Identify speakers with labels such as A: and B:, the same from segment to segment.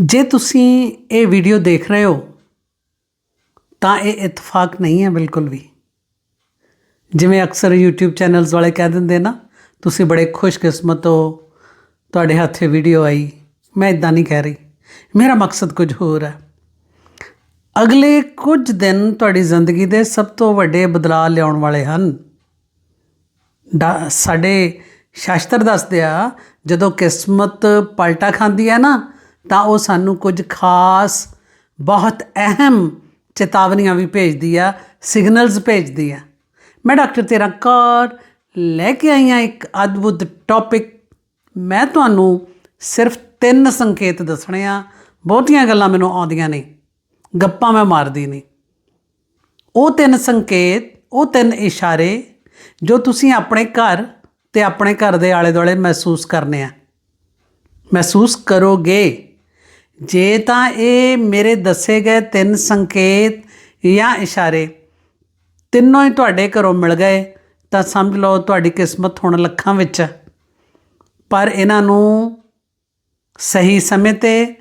A: ਜੇ ਤੁਸੀਂ ਇਹ ਵੀਡੀਓ ਦੇਖ ਰਹੇ ਹੋ, ਤਾਂ ਇਹ ਇਤਫਾਕ ਨਹੀਂ ਹੈ ਬਿਲਕੁਲ ਵੀ। ਜਿਵੇਂ ਅਕਸਰ YouTube ਚੈਨਲਸ ਵਾਲੇ ਕਹਿ ਦਿੰਦੇ ਨਾ, ਤੁਸੀਂ ਬੜੇ ਖੁਸ਼ਕਿਸਮਤ ਹੋ, ਤੁਹਾਡੇ ਹੱਥੇ ਵੀਡੀਓ ਆਈ। ਮੈਂ ਇਦਾਂ ਨਹੀਂ ਕਹਿ ਰਹੀ। ਮੇਰਾ ਮਕਸਦ ਕੁਝ ਹੋਰ ਹੈ। ਅਗਲੇ ਕੁਝ ਦਿਨ ਤੁਹਾਡੀ ਜ਼ਿੰਦਗੀ ਦੇ ਸਭ ਤੋਂ ਵੱਡੇ ਬਦਲਾਅ ਲਿਆਉਣ ਵਾਲੇ ਹਨ। ਡਾ- ਸਾਡੇ ਸ਼ਾਸਤਰ ਦੱਸਦੇ ਆ, ਜਦੋਂ ਕਿਸਮਤ ਪਲਟਾ ਖਾਂਦੀ ਹੈ ਨਾ ਤਾਂ ਉਹ ਸਾਨੂੰ ਕੁਝ ਖਾਸ, ਬਹੁਤ ਅਹਿਮ ਚੇਤਾਵਨੀਆਂ ਵੀ ਭੇਜਦੀ ਆ ਸਿਗਨਲਸ ਭੇਜਦੀ ਆ। ਮੈਂ ਡਾਕਟਰ ਤੇਰਾ ਕੌਰ ਲੈ ਕੇ ਆਈ ਹਾਂ ਇੱਕ ਅਦਭੁਤ ਟੌਪਿਕ ਮੈਂ ਤੁਹਾਨੂੰ ਸਿਰਫ ਤਿੰਨ ਸੰਕੇਤ ਦੱਸਣੇ ਆ। ਬਹੁਤੀਆਂ ਗੱਲਾਂ ਮੈਨੂੰ ਆਉਂਦੀਆਂ ਨਹੀਂ। ਗੱਪਾਂ ਮੈਂ ਮਾਰਦੀ ਨਹੀਂ। ਉਹ ਤਿੰਨ ਸੰਕੇਤ, ਉਹ ਤਿੰਨ ਇਸ਼ਾਰੇ ਜੋ ਤੁਸੀਂ ਆਪਣੇ ਘਰ ਤੇ ਆਪਣੇ ਘਰ ਦੇ ਆਲੇ ਦੁਆਲੇ ਮਹਿਸੂਸ ਕਰਨੇ ਆ। ਮਹਿਸੂਸ ਕਰੋਗੇ। ਜੇ ਤਾਂ ਇਹ ਮੇਰੇ ਦੱਸੇ ਗਏ ਤਿੰਨ ਸੰਕੇਤ ਜਾਂ ਇਸ਼ਾਰੇ ਤਿੰਨੋਂ ਹੀ ਤੁਹਾਡੇ ਘਰੋਂ ਮਿਲ ਗਏ, ਤਾਂ ਸਮਝ ਲਓ ਤੁਹਾਡੀ ਕਿਸਮਤ ਹੁਣ ਲੱਖਾਂ ਵਿੱਚ ਹੈ ਪਰ ਇਹਨਾਂ ਨੂੰ ਸਹੀ ਸਮੇਂ ਤੇ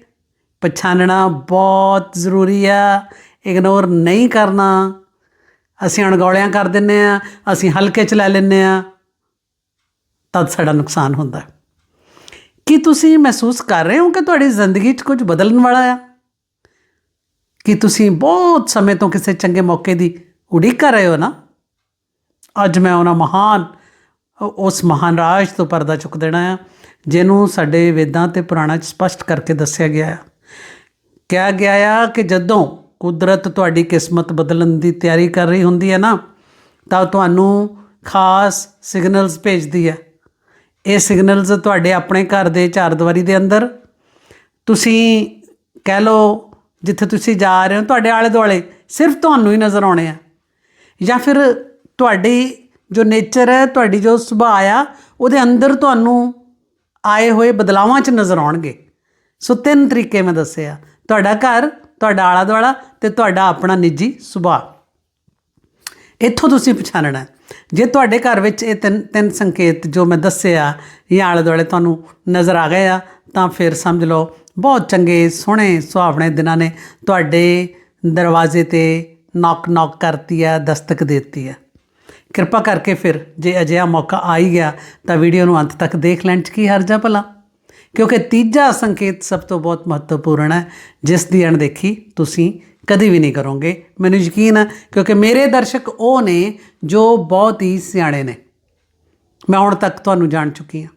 A: ਪਛਾਣਨਾ ਬਹੁਤ ਜ਼ਰੂਰੀ ਆ। ਇਗਨੋਰ ਨਹੀਂ ਕਰਨਾ। ਅਸੀਂ ਅਣਗੌਲਿਆਂ ਕਰ ਦਿੰਨੇ ਆ, ਅਸੀਂ ਹਲਕੇ ਚ ਲੈ ਲੈਂਦੇ ਆ, ਤਦ ਸਾਡਾ ਨੁਕਸਾਨ ਹੁੰਦਾ। ਕੀ ਤੁਸੀਂ ਮਹਿਸੂਸ ਕਰ ਰਹੇ ਹੋ ਕਿ ਤੁਹਾਡੀ ਜ਼ਿੰਦਗੀ 'ਚ ਕੁਝ ਬਦਲਣ ਵਾਲਾ ਆ? ਕੀ ਤੁਸੀਂ ਬਹੁਤ ਸਮੇਂ ਤੋਂ ਕਿਸੇ ਚੰਗੇ ਮੌਕੇ ਦੀ ਉਡੀਕ ਕਰ ਰਹੇ ਹੋ ਨਾ? ਅੱਜ ਮੈਂ ਉਹਨਾਂ ਮਹਾਨ, ਉਸ ਮਹਾਨ ਰਾਜ ਤੋਂ ਪਰਦਾ ਚੁੱਕ ਦੇਣਾ ਆ, ਜਿਹਨੂੰ ਸਾਡੇ ਵੇਦਾਂ ਤੇ ਪੁਰਾਣਾਂ 'ਚ ਸਪਸ਼ਟ ਕਰਕੇ ਦੱਸਿਆ ਗਿਆ ਹੈ ਕਿਹਾ ਗਿਆ ਆ ਕਿ ਜਦੋਂ ਕੁਦਰਤ ਤੁਹਾਡੀ ਕਿਸਮਤ ਬਦਲਣ ਦੀ ਤਿਆਰੀ ਕਰ ਰਹੀ ਹੁੰਦੀ ਹੈ ਨਾ, ਤਾਂ ਤੁਹਾਨੂੰ ਖਾਸ ਸਿਗਨਲਸ ਭੇਜਦੀ ਹੈ। ਇਹ ਸਿਗਨਲਸ ਤੁਹਾਡੇ ਆਪਣੇ ਘਰ ਦੇ ਚਾਰ ਦੀਵਾਰੀ ਦੇ ਅੰਦਰ। ਤੁਸੀਂ ਕਹਿ ਲਓ ਜਿੱਥੇ ਤੁਸੀਂ ਜਾ ਰਹੇ ਹੋ, ਤੁਹਾਡੇ ਆਲੇ ਦੁਆਲੇ ਸਿਰਫ ਤੁਹਾਨੂੰ ਹੀ ਨਜ਼ਰ ਆਉਣੇ ਆ। ਜਾਂ ਫਿਰ ਤੁਹਾਡੀ ਜੋ ਨੇਚਰ ਹੈ, ਤੁਹਾਡੀ ਜੋ ਸੁਭਾਅ ਆ, ਉਹਦੇ ਅੰਦਰ ਤੁਹਾਨੂੰ ਆਏ ਹੋਏ ਬਦਲਾਵਾਂ 'ਚ ਨਜ਼ਰ ਆਉਣਗੇ। ਸੋ ਤਿੰਨ ਤਰੀਕੇ ਮੈਂ ਦੱਸਿਆ ਤੁਹਾਡਾ ਘਰ, ਤੁਹਾਡਾ ਆਲਾ ਦੁਆਲਾ ਤੇ ਤੁਹਾਡਾ ਆਪਣਾ ਨਿੱਜੀ ਸੁਭਾਅ। ਇੱਥੋਂ ਤੁਸੀਂ ਪਛਾਣਨਾ ਜੇ ਤੁਹਾਡੇ ਘਰ ਵਿੱਚ ਇਹ ਤਿੰਨ ਤਿੰਨ ਸੰਕੇਤ ਜੋ ਮੈਂ ਦੱਸਿਆ ਜਾਂ ਆਲੇ ਦੁਆਲੇ ਤੁਹਾਨੂੰ ਨਜ਼ਰ ਆ ਗਏ ਆ, ਤਾਂ ਫਿਰ ਸਮਝ ਲਓ, ਬਹੁਤ ਚੰਗੇ, ਸੋਹਣੇ, ਸੁਹਾਵਣੇ ਦਿਨਾਂ ਨੇ ਤੁਹਾਡੇ ਦਰਵਾਜ਼ੇ ਤੇ ਨੌਕ ਨੌਕ ਕਰਤੀ ਹੈ, ਦਸਤਕ ਦਿੱਤੀ ਹੈ। ਕਿਰਪਾ ਕਰਕੇ ਫਿਰ ਜੇ ਅਜਿਹਾ ਮੌਕਾ ਆ ਹੀ ਗਿਆ, ਤਾਂ ਵੀਡੀਓ ਨੂੰ ਅੰਤ ਤੱਕ ਦੇਖ ਲੈਣ ਚ ਕੀ ਹਰਜਾ ਭਲਾ? ਕਿਉਂਕਿ ਤੀਜਾ ਸੰਕੇਤ ਸਭ ਤੋਂ ਬਹੁਤ ਮਹੱਤਵਪੂਰਨ ਹੈ, ਜਿਸ ਦੀ ਅਣਦੇਖੀ ਤੁਸੀਂ ਕਦੇ ਵੀ ਨਹੀਂ ਕਰੋਗੇ। ਮੈਨੂੰ ਯਕੀਨ ਹੈ ਕਿਉਂਕਿ ਮੇਰੇ ਦਰਸ਼ਕ ਉਹ ਨੇ ਜੋ ਬਹੁਤ ਹੀ ਸਿਆਣੇ ਨੇ। ਮੈਂ ਹੁਣ ਤੱਕ ਤੁਹਾਨੂੰ ਜਾਣ ਚੁੱਕੀ ਹਾਂ।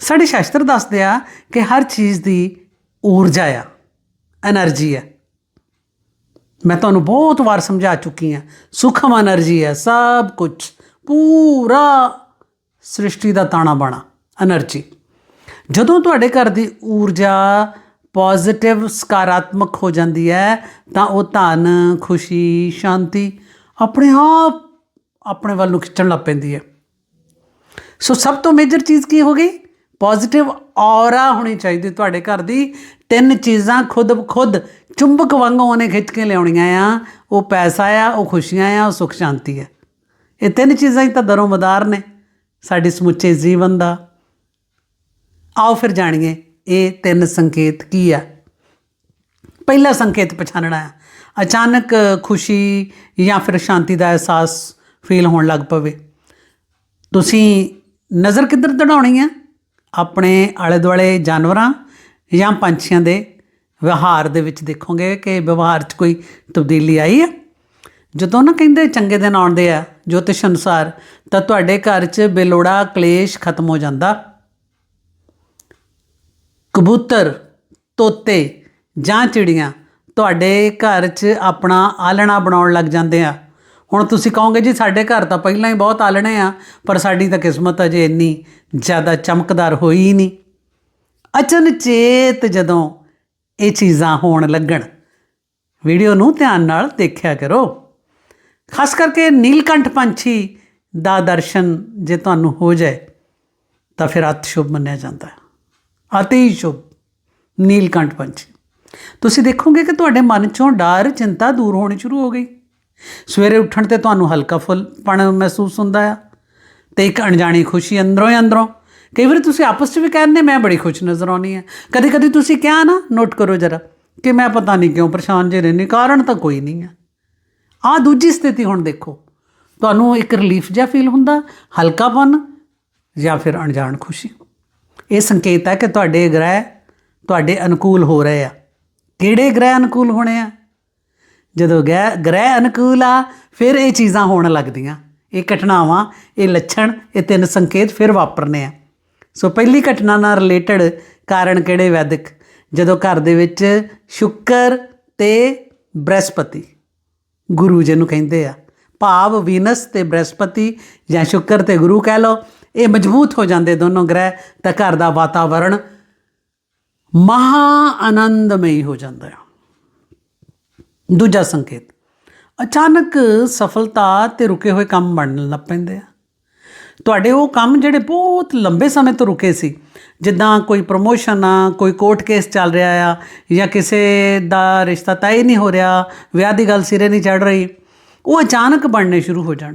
A: ਸਾਡੇ ਸ਼ਾਸਤਰ ਦੱਸਦੇ ਆ ਕਿ ਹਰ ਚੀਜ਼ ਦੀ ਊਰਜਾ ਆ એનર્ਜੀ ਆ। ਮੈਂ ਤੁਹਾਨੂੰ ਬਹੁਤ ਵਾਰ ਸਮਝਾ ਚੁੱਕੀ ਹਾਂ, ਸੁਖਮ એનર્ਜੀ ਹੈ ਸਭ ਕੁਝ ਪੂਰਾ ਸ੍ਰਿਸ਼ਟੀ ਦਾ ਤਾਣਾ ਬਾਣਾ એનર્ਜੀ ਜਦੋਂ ਤੁਹਾਡੇ ਘਰ ਦੀ ਊਰਜਾ ਪੋਜ਼ਿਟਿਵ ਸਕਾਰਾਤਮਕ ਹੋ ਜਾਂਦੀ ਹੈ, ਤਾਂ ਉਹ ਧਨ, ਖੁਸ਼ੀ, ਸ਼ਾਂਤੀ ਆਪਣੇ ਆਪ ਆਪਣੇ ਵੱਲ ਨੂੰ ਖਿੱਚਣ ਲੱਗ ਪੈਂਦੀ ਹੈ। ਸੋ ਸਭ ਤੋਂ ਮੇਜਰ ਚੀਜ਼ ਕੀ ਹੋ ਗਈ? ਪੋਜ਼ਿਟਿਵ ਔਰਾ ਹੋਣੀ ਚਾਹੀਦੀ ਤੁਹਾਡੇ ਘਰ ਦੀ। ਤਿੰਨ ਚੀਜ਼ਾਂ ਖੁਦ ਖੁਦ ਚੁੰਬਕ ਵਾਂਗੂ ਉਹਨੇ ਖਿੱਚ ਕੇ ਲਿਆਉਣੀਆਂ ਆ। ਉਹ ਪੈਸਾ ਆ, ਉਹ ਖੁਸ਼ੀਆਂ ਆ, ਉਹ ਸੁਖ ਸ਼ਾਂਤੀ ਆ। ਇਹ ਤਿੰਨ ਚੀਜ਼ਾਂ ਹੀ ਤਾਂ ਦਰੋਂ ਮਦਾਰ ਨੇ। ਸਾਡੇ ਸਮੁੱਚੇ ਜੀਵਨ ਦਾ ਆਓ ਫਿਰ ਜਾਣੀਏ ਇਹ ਤਿੰਨ ਸੰਕੇਤ ਕੀ ਆ। ਪਹਿਲਾ ਸੰਕੇਤ ਪਛਾਣਨਾ ਹੈ ਅਚਾਨਕ ਖੁਸ਼ੀ ਜਾਂ ਫਿਰ ਸ਼ਾਂਤੀ ਦਾ ਅਹਿਸਾਸ ਫੀਲ ਹੋਣ ਲੱਗ ਪਵੇ। ਤੁਸੀਂ ਨਜ਼ਰ ਕਿੱਧਰ ਦੜਾਉਣੀ ਆ? ਆਪਣੇ ਆਲੇ ਦੁਆਲੇ ਜਾਨਵਰਾਂ ਜਾਂ ਪੰਛੀਆਂ ਦੇ ਵਿਵਹਾਰ ਦੇ ਵਿੱਚ ਦੇਖੋਗੇ ਕਿ ਵਿਵਹਾਰ 'ਚ ਕੋਈ ਤਬਦੀਲੀ ਆਈ ਹੈ ਜਦੋਂ ਨਾ ਕਹਿੰਦੇ ਚੰਗੇ ਦਿਨ ਆਉਂਦੇ ਆ ਜੋਤਿਸ਼ ਅਨੁਸਾਰ ਤਾਂ ਤੁਹਾਡੇ ਘਰ 'ਚ ਬੇਲੋੜਾ ਕਲੇਸ਼ ਖਤਮ ਹੋ ਜਾਂਦਾ। ਕਬੂਤਰ, ਤੋਤੇ ਜਾਂ ਚਿੜੀਆਂ ਤੁਹਾਡੇ ਘਰ 'ਚ ਆਪਣਾ ਆਲਣਾ ਬਣਾਉਣ ਲੱਗ ਜਾਂਦੇ ਆ। ਹੁਣ ਤੁਸੀਂ ਕਹੋਗੇ, ਜੀ, ਸਾਡੇ ਘਰ ਤਾਂ ਪਹਿਲਾਂ ਹੀ ਬਹੁਤ ਆਲਣੇ ਆ, ਪਰ ਸਾਡੀ ਤਾਂ ਕਿਸਮਤ ਅਜੇ ਇੰਨੀ ਜ਼ਿਆਦਾ ਚਮਕਦਾਰ ਹੋਈ ਹੀ ਨਹੀਂ। ਅਚਨਚੇਤ ਜਦੋਂ ਇਹ ਚੀਜ਼ਾਂ ਹੋਣ ਲੱਗਣ, ਵੀਡੀਓ ਨੂੰ ਧਿਆਨ ਨਾਲ ਦੇਖਿਆ ਕਰੋ। ਖਾਸ ਕਰਕੇ ਨੀਲਕੰਠ ਪੰਛੀ ਦਾ ਦਰਸ਼ਨ ਜੇ ਤੁਹਾਨੂੰ ਹੋ ਜਾਏ, ਤਾਂ ਫਿਰ ਅਤ ਸ਼ੁਭ ਮੰਨਿਆ ਜਾਂਦਾ। ਹੈ ਅਤੀ ਸ਼ੁਭ। ਨੀਲਕੰਠ ਪੰਛੀ। ਤੁਸੀਂ ਦੇਖੋਗੇ ਕਿ ਤੁਹਾਡੇ ਮਨ ਚੋਂ ਡਰ ਚਿੰਤਾ ਦੂਰ ਹੋਣੀ ਸ਼ੁਰੂ ਹੋ ਗਈ। ਸਵੇਰੇ ਉੱਠਣ ਤੇ ਤੁਹਾਨੂੰ ਹਲਕਾ ਫੁੱਲਪਣ ਮਹਿਸੂਸ ਹੁੰਦਾ ਆ ਤੇ ਇੱਕ ਅਣਜਾਣੀ ਖੁਸ਼ੀ ਅੰਦਰੋਂ ਹੀ ਅੰਦਰੋਂ। ਕਈ ਵਾਰੀ ਤੁਸੀਂ ਆਪਸ 'ਚ ਵੀ ਕਹਿੰਦੇ ਮੈਂ ਬੜੀ ਖੁਸ਼ ਨਜ਼ਰ ਆਉਣੀ ਹੈ ਕਦੇ ਕਦੇ ਤੁਸੀਂ ਕਿਹਾ ਨਾ, ਨੋਟ ਕਰੋ ਜਰਾ ਕਿ ਮੈਂ ਪਤਾ ਨਹੀਂ ਕਿਉਂ ਪਰੇਸ਼ਾਨ ਜੇ ਰਹਿੰਦੀ, ਕਾਰਨ ਤਾਂ ਕੋਈ ਨਹੀਂ ਹੈ ਆ ਦੂਜੀ ਸਥਿਤੀ ਹੁਣ ਦੇਖੋ। ਤੁਹਾਨੂੰ ਇੱਕ ਰਿਲੀਫ ਜਿਹਾ ਫੀਲ ਹੁੰਦਾ, ਹਲਕਾਪਨ ਜਾਂ ਫਿਰ ਅਣਜਾਣ ਖੁਸ਼ੀ। ਇਹ ਸੰਕੇਤ ਹੈ ਕਿ ਤੁਹਾਡੇ ਗ੍ਰਹਿ ਤੁਹਾਡੇ ਅਨੁਕੂਲ ਹੋ ਰਹੇ ਆ। ਕਿਹੜੇ ਗ੍ਰਹਿ ਅਨੁਕੂਲ ਹੋਣੇ ਆ? ਜਦੋਂ ਗ੍ਰਹਿ ਗ੍ਰਹਿ ਅਨੁਕੂਲ ਆ, ਫਿਰ ਇਹ ਚੀਜ਼ਾਂ ਹੋਣ ਲੱਗਦੀਆਂ। ਇਹ ਘਟਨਾਵਾਂ, ਇਹ ਲੱਛਣ, ਇਹ ਤਿੰਨ ਸੰਕੇਤ ਫਿਰ ਵਾਪਰਨੇ ਆ। ਸੋ ਪਹਿਲੀ ਘਟਨਾ ਨਾਲ ਰਿਲੇਟਡ ਕਾਰਨ ਕਿਹੜੇ ਵੈਦਿਕ? ਜਦੋਂ ਘਰ ਦੇ ਵਿੱਚ ਸ਼ੁੱਕਰ ਤੇ ਬ੍ਰਹਸਪਤੀ, ਗੁਰੂ ਜਿਹਨੂੰ ਕਹਿੰਦੇ ਆ, ਭਾਵ ਵੀਨਸ ਤੇ ਬ੍ਰਹਸਪਤੀ ਜਾਂ ਸ਼ੁੱਕਰ ਤੇ ਗੁਰੂ ਕਹਿ ਲਓ ਇਹ ਮਜ਼ਬੂਤ ਹੋ ਜਾਂਦੇ ਦੋਨੋਂ ਗ੍ਰਹਿ, ਤਾਂ ਘਰ ਦਾ ਵਾਤਾਵਰਣ ਮਹਾ ਆਨੰਦਮਈ ਹੋ ਜਾਂਦਾ ਹੈ ਦੂਜਾ ਸੰਕੇਤ, ਅਚਾਨਕ ਸਫਲਤਾ ਤੇ ਰੁਕੇ ਹੋਏ ਕੰਮ ਬਣਨ ਲੱਗ ਪੈਂਦੇ ਆ। ਤੁਹਾਡੇ ਉਹ ਕੰਮ ਜਿਹੜੇ ਬਹੁਤ ਲੰਬੇ ਸਮੇਂ ਤੋਂ ਰੁਕੇ ਸੀ, ਜਿੱਦਾਂ ਕੋਈ ਪ੍ਰਮੋਸ਼ਨ ਆ, ਕੋਈ ਕੋਰਟ ਕੇਸ ਚੱਲ ਰਿਹਾ ਆ, ਜਾਂ ਕਿਸੇ ਦਾ ਰਿਸ਼ਤਾ ਤੈਅ ਨਹੀਂ ਹੋ ਰਿਹਾ, ਵਿਆਹ ਦੀ ਗੱਲ ਸਿਰੇ ਨਹੀਂ ਚੜ ਰਹੀ, ਉਹ ਅਚਾਨਕ ਬਣਨੇ ਸ਼ੁਰੂ ਹੋ ਜਾਣ।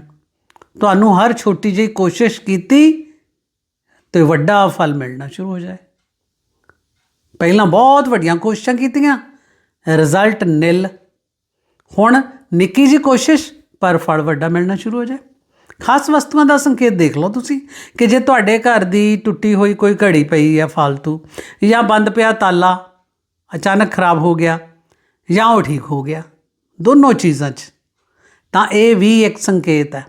A: ਤੁਹਾਨੂੰ ਹਰ ਛੋਟੀ ਜਿਹੀ ਕੋਸ਼ਿਸ਼ ਕੀਤੀ ਤੇ ਵੱਡਾ ਫਲ ਮਿਲਣਾ ਸ਼ੁਰੂ ਹੋ ਜਾਏ। ਪਹਿਲਾਂ ਬਹੁਤ ਵੱਡੀਆਂ ਕੋਸ਼ਿਸ਼ਾਂ ਕੀਤੀਆਂ ਰਿਜ਼ਲਟ ਨਿਲ ਹੁਣ ਨਿੱਕੀ ਜੀ ਕੋਸ਼ਿਸ਼, ਪਰ ਫਲ ਵੱਡਾ ਮਿਲਣਾ ਸ਼ੁਰੂ ਹੋ ਜਾਏ। ਖਾਸ ਵਸਤੂਆਂ ਦਾ ਸੰਕੇਤ ਦੇਖ ਲਓ ਤੁਸੀਂ, ਕਿ ਜੇ ਤੁਹਾਡੇ ਘਰ ਦੀ ਟੁੱਟੀ ਹੋਈ ਕੋਈ ਘੜੀ ਪਈ ਹੈ ਫालतू ਜਾਂ ਬੰਦ ਪਿਆ ਤਾਲਾ, ਅਚਾਨਕ ਖਰਾਬ ਹੋ ਗਿਆ, ਜਾਂ ਉਹ ਠੀਕ ਹੋ ਗਿਆ, ਦੋਨੋਂ ਚੀਜ਼ਾਂ 'ਚ, ਤਾਂ ਇਹ ਵੀ ਇੱਕ ਸੰਕੇਤ ਹੈ।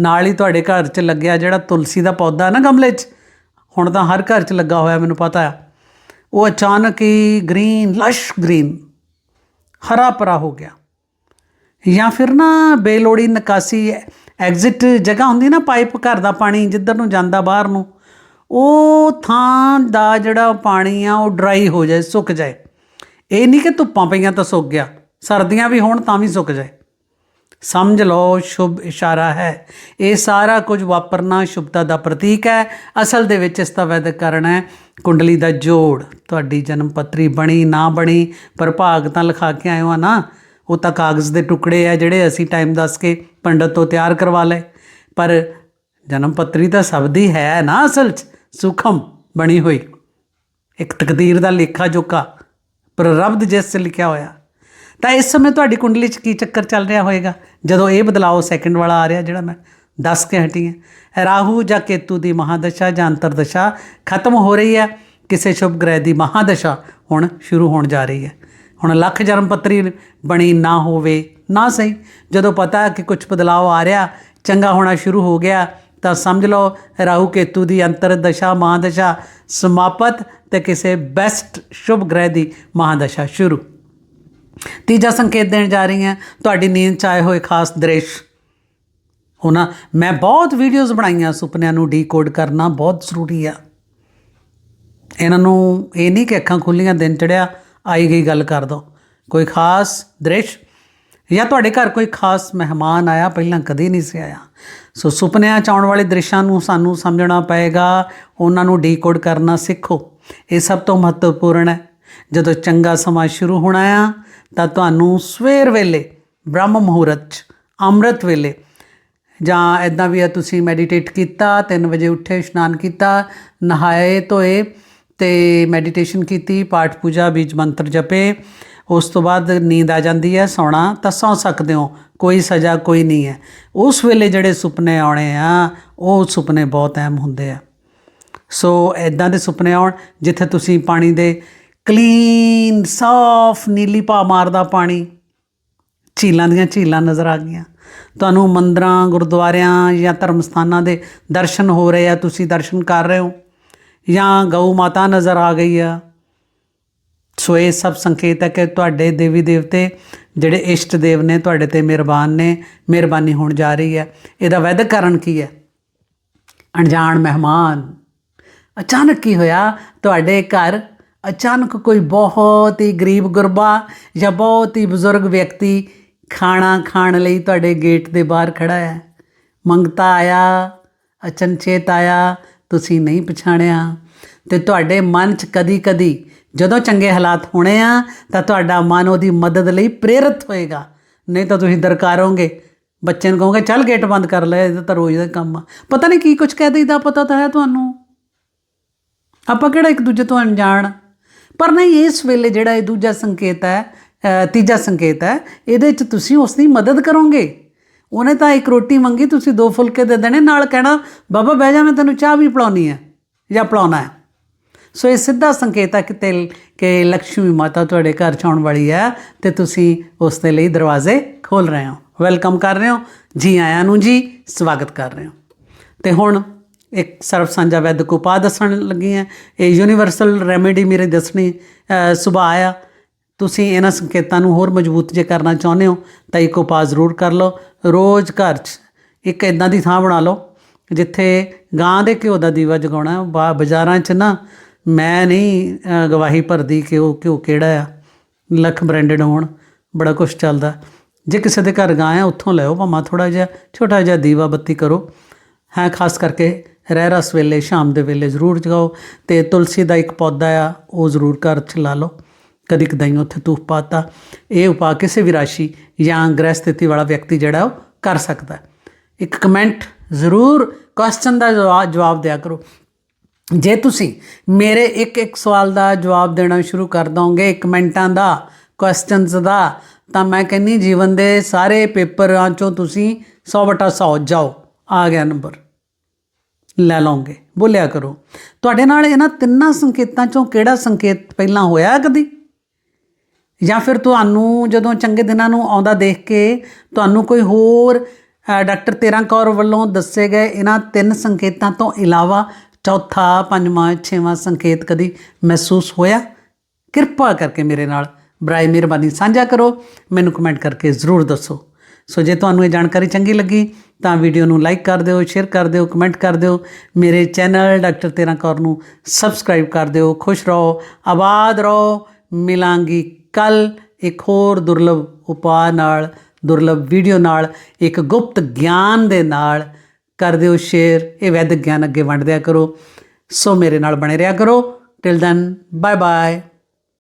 A: ਨਾਲ ਹੀ ਤੁਹਾਡੇ ਘਰ 'ਚ ਲੱਗਿਆ ਜਿਹੜਾ ਤੁਲਸੀ ਦਾ ਪੌਦਾ ਨਾ ਗਮਲੇ 'ਚ? ਹੁਣ ਤਾਂ ਹਰ ਘਰ 'ਚ ਲੱਗਾ ਹੋਇਆ, ਮੈਨੂੰ ਪਤਾ ਆ। ਉਹ ਅਚਾਨਕ ਹੀ ਗ੍ਰੀਨ ਲਸ਼ ਗ੍ਰੀਨ ਹਰਾ ਭਰਾ ਹੋ ਗਿਆ। ਜਾਂ ਫਿਰ ਨਾ ਬੇਲੋੜੀ, ਨਿਕਾਸੀ ਐਗਜ਼ਿਟ ਜਗ੍ਹਾ ਹੁੰਦੀ ਨਾ ਪਾਈਪ ਘਰ ਦਾ ਪਾਣੀ, ਜਿੱਧਰ ਨੂੰ ਜਾਂਦਾ ਬਾਹਰ ਨੂੰ, ਉਹ ਥਾਂ ਦਾ ਜਿਹੜਾ ਪਾਣੀ ਆ, ਉਹ ਡਰਾਈ ਹੋ ਜਾਏ, ਸੁੱਕ ਜਾਏ। ਇਹ ਨਹੀਂ ਕਿ ਧੁੱਪਾਂ ਪਈਆਂ ਤਾਂ ਸੁੱਕ ਗਿਆ, ਸਰਦੀਆਂ ਵੀ ਹੋਣ ਤਾਂ ਵੀ ਸੁੱਕ ਜਾਏ। ਸਮਝ ਲਓ, ਸ਼ੁਭ ਇਸ਼ਾਰਾ ਹੈ। ਇਹ ਸਾਰਾ ਕੁਝ ਵਾਪਰਨਾ ਸ਼ੁਭਤਾ ਦਾ ਪ੍ਰਤੀਕ ਹੈ। ਅਸਲ ਦੇ ਵਿੱਚ ਇਸ ਦਾ ਵੈਦਿਕ ਕਾਰਨ ਹੈ ਕੁੰਡਲੀ ਦਾ ਜੋੜ। ਤੁਹਾਡੀ ਜਨਮ ਪੱਤਰੀ ਬਣੀ, ਨਾ ਬਣੀ, ਪਰ ਭਾਗ ਤਾਂ ਲਿਖਾ ਕੇ ਆਇਓ ਆ ਨਾ। ਉਹ ਤਾਂ ਕਾਗਜ਼ ਦੇ ਟੁਕੜੇ ਆ ਜਿਹੜੇ ਅਸੀਂ ਟਾਈਮ ਦੱਸ ਕੇ ਪੰਡਤ ਤੋਂ ਤਿਆਰ ਕਰਵਾ ਲਏ। ਪਰ ਜਨਮ ਪੱਤਰੀ ਤਾਂ ਸਭ ਦੀ ਹੈ ਨਾ ਅਸਲ 'ਚ। ਸੁਖਮ ਬਣੀ ਹੋਈ। ਇੱਕ ਤਕਦੀਰ ਦਾ ਲੇਖਾ ਜੋਖਾ ਪ੍ਰਰਬਧ ਜਿਸ 'ਚ ਲਿਖਿਆ ਹੋਇਆ। ਤਾਂ ਇਸ ਸਮੇਂ ਤੁਹਾਡੀ ਕੁੰਡਲੀ 'ਚ ਕੀ ਚੱਕਰ ਚੱਲ ਰਿਹਾ ਹੋਏਗਾ? ਜਦੋਂ ਇਹ ਬਦਲਾਅ ਸੈਕਿੰਡ ਵਾਲਾ ਆ ਰਿਹਾ ਜਿਹੜਾ ਮੈਂ ਦੱਸ ਕੇ ਹਟੀ ਹਾਂ। ਰਾਹੂ ਜਾਂ ਕੇਤੂ ਦੀ ਮਹਾਦਸ਼ਾ ਜਾਂ ਅੰਤਰਦਸ਼ਾ ਖਤਮ ਹੋ ਰਹੀ ਹੈ। ਕਿਸੇ ਸ਼ੁਭ ਗ੍ਰਹਿ ਦੀ ਮਹਾਦਸ਼ਾ ਹੁਣ ਸ਼ੁਰੂ ਹੋਣ ਜਾ ਰਹੀ ਹੈ। ਹੁਣ ਲੱਖ ਜਨਮ ਪੱਤਰੀ ਬਣੀ ਨਾ ਹੋਵੇ, ਨਾ ਸਹੀ। ਜਦੋਂ ਪਤਾ ਕਿ ਕੁਝ ਬਦਲਾਅ ਆ ਰਿਹਾ, ਚੰਗਾ ਹੋਣਾ ਸ਼ੁਰੂ ਹੋ ਗਿਆ, ਤਾਂ ਸਮਝ ਲਓ ਰਾਹੂ ਕੇਤੂ ਦੀ ਅੰਤਰਦਸ਼ਾ, ਮਹਾਦਸ਼ਾ ਸਮਾਪਤ ਤੇ ਕਿਸੇ ਬੈਸਟ ਸ਼ੁਭ ਗ੍ਰਹਿ ਦੀ ਮਹਾਦਸ਼ਾ ਸ਼ੁਰੂ। ਤੀਜਾ ਸੰਕੇਤ ਦੇਣ ਜਾ ਰਹੀ ਹਾਂ, ਤੁਹਾਡੀ ਨੀਂਦ ਚ ਆਏ ਹੋਏ ਖਾਸ ਦ੍ਰਿਸ਼। ਹੋਣਾ ਮੈਂ ਬਹੁਤ ਵੀਡੀਓਜ਼ ਬਣਾਈਆਂ ਸੁਪਨਿਆਂ ਨੂੰ ਡੀਕੋਡ ਕਰਨਾ ਬਹੁਤ ਜ਼ਰੂਰੀ ਆ। ਇਹਨਾਂ ਨੂੰ ਇਹ ਨਹੀਂ ਕਿ ਅੱਖਾਂ ਖੁੱਲੀਆਂ, ਦਿਨ ਚੜਿਆ, ਆਈ ਗਈ ਗੱਲ ਕਰ ਦੋ। ਕੋਈ ਖਾਸ ਦ੍ਰਿਸ਼? ਜਾਂ ਤੁਹਾਡੇ ਘਰ ਕੋਈ ਖਾਸ ਮਹਿਮਾਨ ਆਇਆ, ਪਹਿਲਾਂ ਕਦੇ ਨਹੀਂ ਸੀ ਆਇਆ? ਸੋ ਸੁਪਨਿਆਂ ਚ ਆਉਣ ਵਾਲੇ ਦ੍ਰਿਸ਼ਾਂ ਨੂੰ ਸਾਨੂੰ ਸਮਝਣਾ ਪਏਗਾ, ਉਹਨਾਂ ਨੂੰ ਡੀਕੋਡ ਕਰਨਾ ਸਿੱਖੋ। ਇਹ ਸਭ ਤੋਂ ਮਹੱਤਵਪੂਰਨ ਹੈ। ਜਦੋਂ ਚੰਗਾ ਸਮਾਂ ਸ਼ੁਰੂ ਹੋਣਾ ਆ ਤਾਂ ਤੁਹਾਨੂੰ ਸਵੇਰ ਵੇਲੇ, ਬ੍ਰਹਮ ਮੁਹੂਰਤ 'ਚ, ਅੰਮ੍ਰਿਤ ਵੇਲੇ, ਜਾਂ ਇਦਾਂ ਵੀ ਆ ਤੁਸੀਂ ਮੈਡੀਟੇਟ ਕੀਤਾ 3 ਵਜੇ ਉੱਠੇ, ਇਸ਼ਨਾਨ ਕੀਤਾ, ਨਹਾਏ, ਧੋਏ, ਤੇ ਮੈਡੀਟੇਸ਼ਨ ਕੀਤੀ, ਪਾਠ ਪੂਜਾ, ਬੀਜ ਮੰਤਰ ਜਪੇ, ਉਸ ਤੋਂ ਬਾਅਦ ਨੀਂਦ ਆ ਜਾਂਦੀ ਹੈ, ਸੌਣਾ, ਤਾਂ ਸੌ ਸਕਦੇ ਹੋ, ਕੋਈ ਸਜ਼ਾ ਕੋਈ ਨਹੀਂ ਹੈ। ਉਸ ਵੇਲੇ ਜਿਹੜੇ ਸੁਪਨੇ ਆਉਣੇ ਆ, ਉਹ ਸੁਪਨੇ ਬਹੁਤ ਅਹਿਮ ਹੁੰਦੇ ਆ। ਸੋ ਐਦਾਂ ਦੇ ਸੁਪਨੇ ਆਉਣ, ਜਿੱਥੇ ਤੁਸੀਂ ਪਾਣੀ ਦੇ ਕਲੀਨ, ਸਾਫ਼, ਨੀਲੀ ਪਾ ਮਾਰਦਾ ਪਾਣੀ। ਝੀਲਾਂ ਦੀਆਂ ਝੀਲਾਂ ਨਜ਼ਰ ਆ ਗਈਆਂ। ਤੁਹਾਨੂੰ ਮੰਦਰਾਂ, ਗੁਰਦੁਆਰਿਆਂ ਜਾਂ ਧਰਮ ਸਥਾਨਾਂ ਦੇ ਦਰਸ਼ਨ ਹੋ ਰਹੇ ਆ, ਤੁਸੀਂ ਦਰਸ਼ਨ ਕਰ ਰਹੇ ਹੋ। ਜਾਂ ਗਊ ਮਾਤਾ ਨਜ਼ਰ ਆ ਗਈ ਆ। ਸੋ ਇਹ ਸਭ ਸੰਕੇਤ ਹੈ ਕਿ ਤੁਹਾਡੇ ਦੇਵੀ ਦੇਵਤੇ, ਜਿਹੜੇ ਇਸ਼ਟ ਦੇਵ ਨੇ, ਤੁਹਾਡੇ ਤੇ ਮਿਹਰਬਾਨ ਨੇ, ਮਿਹਰਬਾਨੀ ਹੋਣ ਜਾ ਰਹੀ ਹੈ। ਇਹਦਾ ਵੈਦਿਕ ਕਾਰਨ ਕੀ ਹੈ? ਅਣਜਾਣ ਮਹਿਮਾਨ। ਅਚਾਨਕ ਕੀ ਹੋਇਆ? ਤੁਹਾਡੇ ਘਰ ਅਚਾਨਕ ਕੋਈ ਬਹੁਤ ਹੀ ਗਰੀਬ ਗੁਰਬਾ ਜਾਂ ਬਹੁਤ ਹੀ ਬਜ਼ੁਰਗ ਵਿਅਕਤੀ ਖਾਣਾ ਖਾਣ ਲਈ ਤੁਹਾਡੇ ਗੇਟ ਦੇ ਬਾਹਰ ਖੜਾ ਹੈ। ਮੰਗਤਾ ਆਇਆ, ਅਚਨਚੇਤ ਆਇਆ, ਤੁਸੀਂ ਨਹੀਂ ਪਛਾਣਿਆ। ਤੇ ਤੁਹਾਡੇ ਮਨ 'ਚ ਕਦੀ-ਕਦੀ ਜਦੋਂ ਚੰਗੇ ਹਾਲਾਤ ਹੋਣੇ ਆ, ਤਾਂ ਤੁਹਾਡਾ ਮਨ ਉਹਦੀ ਮਦਦ ਲਈ ਪ੍ਰੇਰਿਤ ਹੋਏਗਾ। ਨਹੀਂ ਤਾਂ ਤੁਸੀਂ ਦਰਕਾਰੋਗੇ ਬੱਚੇ ਨੂੰ ਕਹੋਗੇ, ਚੱਲ ਗੇਟ ਬੰਦ ਕਰ ਲੈ, ਇਹ ਤਾਂ ਰੋਜ਼ ਦਾ ਕੰਮ ਆ। ਪਤਾ ਨਹੀਂ ਕੀ ਕੁਝ ਕਹਿ ਦਈਦਾ, ਪਤਾ ਤਾਂ ਹੈ ਤੁਹਾਨੂੰ। ਆਪਾਂ ਕਿਹੜਾ ਇੱਕ ਦੂਜੇ ਤੋਂ ਅਣਜਾਣ ਪਰ ਨਹੀਂ ਇਸ ਵੇਲੇ ਜਿਹੜਾ ਇਹ ਦੂਜਾ ਸੰਕੇਤ ਹੈ ਤੀਜਾ ਸੰਕੇਤ ਹੈ, ਇਹਦੇ 'ਚ ਤੁਸੀਂ ਉਸ ਦੀ ਮਦਦ ਕਰੋਗੇ। ਉਹਨੇ ਤਾਂ ਇੱਕ ਰੋਟੀ ਮੰਗੀ, ਤੁਸੀਂ ਦੋ ਫੁਲਕੇ ਦੇ ਦੇਣੇ, ਨਾਲ ਕਹਿਣਾ, ਬਾਬਾ, ਬਹਿ ਜਾ, ਮੈਂ ਤੈਨੂੰ ਚਾਹ ਵੀ ਪਿਲਾਉਣੀ ਹੈ ਜਾਂ ਪਿਲਾਉਣਾ ਹੈ। ਸੋ ਇਹ ਸਿੱਧਾ ਸੰਕੇਤ ਹੈ ਕਿ ਤਿਲ ਕਿ ਲక్ష్ਮੀ ਮਾਤਾ ਤੁਹਾਡੇ ਘਰ 'ਚ ਆਉਣ ਵਾਲੀ ਹੈ ਤੇ ਤੁਸੀਂ ਉਸ ਦੇ ਲਈ ਦਰਵਾਜ਼ੇ ਖੋਲ ਰਹੇ ਹੋ। ਵੈਲਕਮ ਕਰ ਰਹੇ ਹੋ। ਜੀ ਆਇਆਂ ਨੂੰ ਜੀ, ਸਵਾਗਤ ਕਰ ਰਹੇ ਹੋ। ਤੇ ਹੁਣ ਇੱਕ ਸਰਬ ਸਾਂਝਾ ਵੈਦਿਕ ਉਪਾਅ ਦੱਸਣ ਲੱਗੀ ਹਾਂ। ਇਹ ਯੂਨੀਵਰਸਲ ਰੈਮੇਡੀ ਮੇਰੇ ਦੱਸਣੀ ਸੁਭਾਅ ਆ। ਤੁਸੀਂ ਇਹਨਾਂ ਸੰਕੇਤਾਂ ਨੂੰ ਹੋਰ ਮਜ਼ਬੂਤ ਜੇ ਕਰਨਾ ਚਾਹੁੰਦੇ ਹੋ, ਤਾਂ ਇੱਕ ਉਪਾਅ ਜ਼ਰੂਰ ਕਰ ਲਓ। ਰੋਜ਼ ਘਰ 'ਚ ਇੱਕ ਇਦਾਂ ਦੀ ਥਾਂ ਬਣਾ ਲਓ, ਜਿੱਥੇ ਗਾਂ ਦੇ ਘਿਓ ਦਾ ਦੀਵਾ ਜਗਾਉਣਾ ਬਾਜ਼ਾਰਾਂ 'ਚ ਨਾ ਮੈਂ ਨਹੀਂ ਗਵਾਹੀ ਭਰਦੀ ਕਿ ਉਹ ਘਿਓ ਕਿਹੜਾ ਆ, ਲੱਖ ਬ੍ਰਾਂਡਡ ਹੋਣ, ਬੜਾ ਕੁਝ ਚੱਲਦਾ। ਜੇ ਕਿਸੇ ਦੇ ਘਰ ਗਾਂ ਆ, ਉੱਥੋਂ ਲਿਓ ਭਾਵੇਂ ਥੋੜਾ ਜਿਹਾ, ਛੋਟਾ ਜਿਹਾ ਦੀਵਾ ਬੱਤੀ ਕਰੋ। ਹੈ, ਖਾਸ ਕਰਕੇ ਰਹਿ ਰਸ ਵੇਲੇ ਸ਼ਾਮ ਦੇ ਵੇਲੇ ਜ਼ਰੂਰ ਜਗਾਓ ਤੇ ਤੁਲਸੀ ਦਾ ਇੱਕ ਪੌਦਾ ਆ, ਉਹ ਜ਼ਰੂਰ ਘਰ 'ਚ ਲਾ ਲਓ। ਕਦੀ ਕਦਾਈ ਉੱਥੇ ਧੂਪ ਪਾਤਾ। ਇਹ ਉਪਾਅ ਕਿਸੇ ਵੀ ਰਾਸ਼ੀ ਜਾਂ ਗ੍ਰਹਿ ਸਥਿਤੀ ਵਾਲਾ ਵਿਅਕਤੀ ਜਿਹੜਾ ਉਹ ਕਰ ਸਕਦਾ ਇੱਕ ਕਮੈਂਟ ਜ਼ਰੂਰ ਕੁਐਸਚਨ ਦਾ ਜਵਾ- ਜਵਾਬ ਦਿਆ ਕਰੋ। ਜੇ ਤੁਸੀਂ ਮੇਰੇ ਇੱਕ ਇੱਕ ਸਵਾਲ ਦਾ ਜਵਾਬ ਦੇਣਾ ਸ਼ੁਰੂ ਕਰ ਦੋਗੇ ਕਮੈਂਟਾਂ ਦਾ ਕੁਐਸਚਨਸ ਦਾ, ਤਾਂ ਮੈਂ ਕਹਿੰਨੀ ਜੀਵਨ ਦੇ ਸਾਰੇ ਪੇਪਰਾਂ ਚੋਂ ਤੁਸੀਂ 100 ਬਟਾ 100 ਜਾਓ। ਆ ਗਿਆ ਨੰਬਰ ਲੈ ਲਓਗੇ। ਬੋਲਿਆ ਕਰੋ। ਤੁਹਾਡੇ ਨਾਲ ਇਹਨਾਂ ਤਿੰਨਾਂ ਸੰਕੇਤਾਂ ਚੋਂ ਕਿਹੜਾ ਸੰਕੇਤ ਪਹਿਲਾਂ ਹੋਇਆ ਕਦੀ? ਜਾਂ ਫਿਰ ਤੁਹਾਨੂੰ ਜਦੋਂ ਚੰਗੇ ਦਿਨਾਂ ਨੂੰ ਆਉਂਦਾ ਦੇਖ ਕੇ ਤੁਹਾਨੂੰ ਕੋਈ ਹੋਰ ਡਾਕਟਰ ਤੇਰਾਂ ਕੌਰ ਵੱਲੋਂ ਦੱਸੇ ਗਏ ਇਹਨਾਂ ਤਿੰਨ ਸੰਕੇਤਾਂ ਤੋਂ ਇਲਾਵਾ ਚੌਥਾ, ਪੰਜਵਾਂ, ਛੇਵਾਂ ਸੰਕੇਤ ਕਦੀ ਮਹਿਸੂਸ ਹੋਇਆ? ਕਿਰਪਾ ਕਰਕੇ ਮੇਰੇ ਨਾਲ ਬਰਾਏ ਮਿਹਰਬਾਨੀ ਸਾਂਝਾ ਕਰੋ। ਮੈਨੂੰ ਕਮੈਂਟ ਕਰਕੇ ਜ਼ਰੂਰ ਦੱਸੋ। ਸੋ ਜੇ ਤੁਹਾਨੂੰ ਇਹ ਜਾਣਕਾਰੀ ਚੰਗੀ ਲੱਗੀ, ਤਾਂ ਵੀਡੀਓ ਨੂੰ ਲਾਈਕ ਕਰ ਦਿਓ ਸ਼ੇਅਰ ਕਰ ਦਿਓ ਕਮੈਂਟ ਕਰ ਦਿਓ। ਮੇਰੇ ਚੈਨਲ ਡਾਕਟਰ ਤੇਰਾਂ ਕੌਰ ਨੂੰ ਸਬਸਕ੍ਰਾਈਬ ਕਰ ਦਿਓ। ਖੁਸ਼ ਰਹੋ, ਆਬਾਦ ਰਹੋ। ਮਿਲਾਂਗੀ ਕੱਲ ਇੱਕ ਹੋਰ ਦੁਰਲਭ ਉਪਾਅ ਨਾਲ, ਦੁਰਲਭ ਵੀਡੀਓ ਨਾਲ, ਇੱਕ ਗੁਪਤ ਗਿਆਨ ਦੇ ਨਾਲ ਕਰ ਦਿਓ ਸ਼ੇਅਰ ਇਹ ਵੈਦਿਕ ਗਿਆਨ ਅੱਗੇ ਵੰਡਦਿਆ ਕਰੋ। ਸੋ ਮੇਰੇ ਨਾਲ ਬਣੇ ਰਿਹਾ ਕਰੋ। Till then bye bye